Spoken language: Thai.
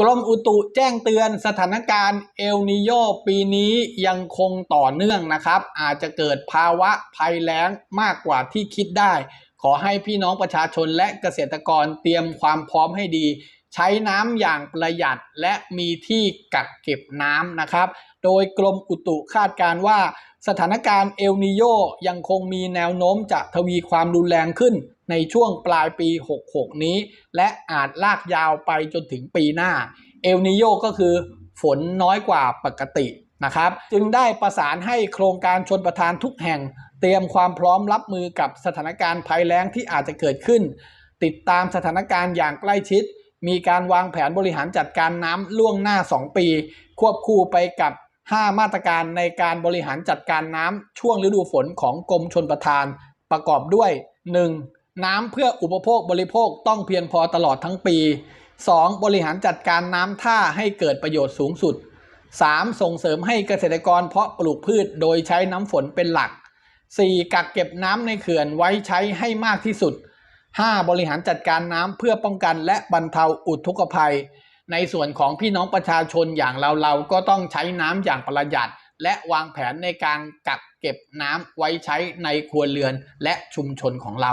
กรมอุตุแจ้งเตือนสถานการณ์เอลนิโยปีนี้ยังคงต่อเนื่องนะครับ อาจจะเกิดภาวะภัยแล้งมากกว่าที่คิดได้ ขอให้พี่น้องประชาชนและเกษตรกรเตรียมความพร้อมให้ดี ใช้น้ำอย่างประหยัดและมีที่กักเก็บน้ำนะครับ โดยกรมอุตุคาดการณ์ว่า สถานการณ์เอลนิโยยังคงมีแนวโน้มจะทวีความรุนแรงขึ้น ในช่วงปลายปี 66 นี้ และอาจลากยาวไปจนถึงปีหน้า เอลนิโยก็คือฝนน้อยกว่าปกตินะครับ จึงได้ประสานให้โครงการชนประทานทุกแห่ง เตรียมความพร้อมรับมือกับสถานการณ์ภัยแล้งที่อาจจะเกิดขึ้น ติดตามสถานการณ์อย่างใกล้ชิด มีการวางแผนบริหารจัดการน้ำล่วงหน้า 2 ปี ควบคู่ไปกับ 5 มาตรการในการบริหารจัดการน้ำช่วงฤดูฝนของกรมชนประทานประกอบด้วย 1. น้ำเพื่ออุปโภคบริโภคต้องเพียงพอตลอดทั้งปี 2. บริหารจัดการน้ำท่าให้เกิดประโยชน์สูงสุด 3. ส่งเสริมให้เกษตรกรเพาะปลูกพืชโดยใช้น้ำฝนเป็นหลัก 4. กักเก็บน้ำในเขื่อนไว้ใช้ให้มากที่สุด 5. บริหารจัดการน้ำเพื่อป้องกันและบรรเทาอุทกภัย ในส่วนของพี่น้องประชาชนอย่างเราเราก็ต้องใช้น้ำอย่างประหยัด และวางแผนในการกักเก็บน้ำไว้ใช้ในครัวเรือนและชุมชนของเรา